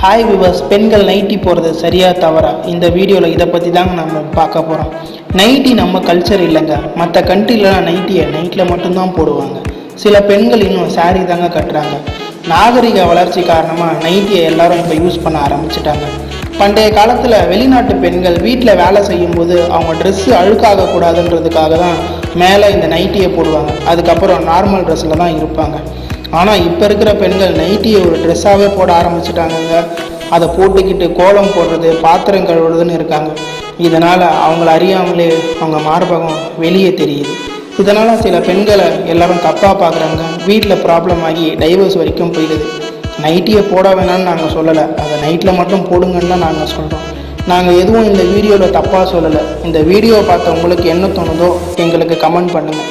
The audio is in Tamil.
ஹாய் விவர்ஸ் பெண்கள் நைட்டி போகிறது சரியா தவறா? இந்த வீடியோவில் இதை பற்றி தாங்க நம்ம பார்க்க போகிறோம் நைட்டி நம்ம கல்ச்சர் இல்லைங்க. மற்ற கண்ட்ரிலலாம் நைட்டியை நைட்டில் மட்டும்தான் போடுவாங்க. சில பெண்கள் இன்னும் saree தாங்க கட்டுறாங்க. நாகரிக வளர்ச்சி காரணமாக நைட்டியை எல்லாரும் இப்போ யூஸ் பண்ண ஆரம்பிச்சிட்டாங்க. பண்டைய காலத்தில் வெளிநாட்டு பெண்கள் வீட்டில் வேலை செய்யும்போது அவங்க ட்ரெஸ்ஸு அழுக்காக கூடாதுன்றதுக்காக தான் மேலே இந்த நைட்டியை போடுவாங்க. அதுக்கப்புறம் நார்மல் ட்ரெஸ்ஸில் தான் இருப்பாங்க. ஆனால் இப்போ இருக்கிற பெண்கள் நைட்டியை ஒரு ட்ரெஸ்ஸாகவே போட ஆரம்பிச்சிட்டாங்கங்க. அதை போட்டுக்கிட்டு கோலம் போடுறது பாத்திரம் கழுவுறதுன்னு இருக்காங்க. இதனால் அவங்கள அறியாமலே அவங்க மார்பகம் வெளியே தெரியுது. இதனால் சில பெண்களை எல்லாரும் தப்பாக பார்க்குறாங்க வீட்டில் ப்ராப்ளம் ஆகி டைவர்ஸ் வரைக்கும் போயிடுது. நைட்டியை போட வேணாம்னு நாங்கள் சொல்லலை. அதை நைட்டில் மட்டும் போடுங்கன்னு தான் நாங்கள் சொல்கிறோம் நாங்கள் எதுவும் இந்த வீடியோவில் தப்பாக சொல்லலை. இந்த வீடியோவை பார்த்த உங்களுக்கு என்ன தோணுதோ எங்களுக்கு கமெண்ட் பண்ணுங்கள்